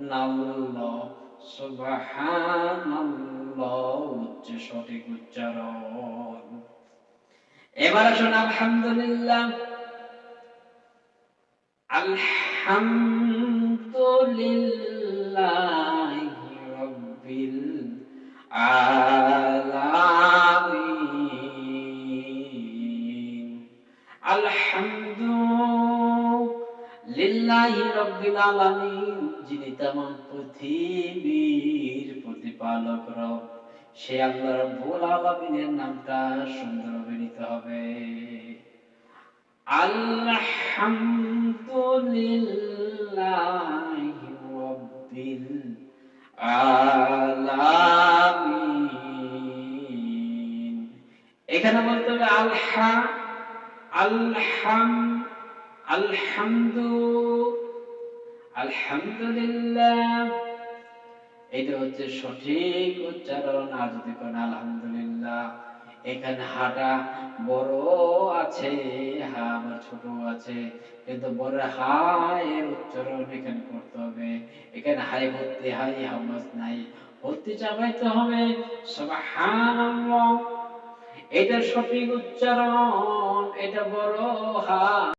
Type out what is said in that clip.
নাল্লাহ সঠিক উচ্চারণ। এবার আসুন আলহামদুলিল্লাহ। আলহামদুলিল্লাহ রব্বিল আলামিন। আলহামদুলিল্লাহি। রব্বিল আলামিন, যিনি পৃথিবীর প্রতিপালক রব। সে আল্লাহ রব্বুল আলামিনের নামটা হবে। আলহামদুলিল্লাহি রব্বিল আলামিন। এখানে বলতে হবে আলহা আলহাম আলহামদু, আলহামদুলিল্লাহ। এটা হচ্ছে সঠিক উচ্চারণ। আর যদি কোন আলহামদুলিল্লাহ, এখানে হাটা বড় আছে, হা ছোট আছে, কিন্তু বড় উচ্চারণ এখানে করতে হবে। এখানে হাই ভর্তি হাই হামাজ নাই ভর্তি চাপাইতে হবে। এটা সঠিক উচ্চারণ, এটা বড় হা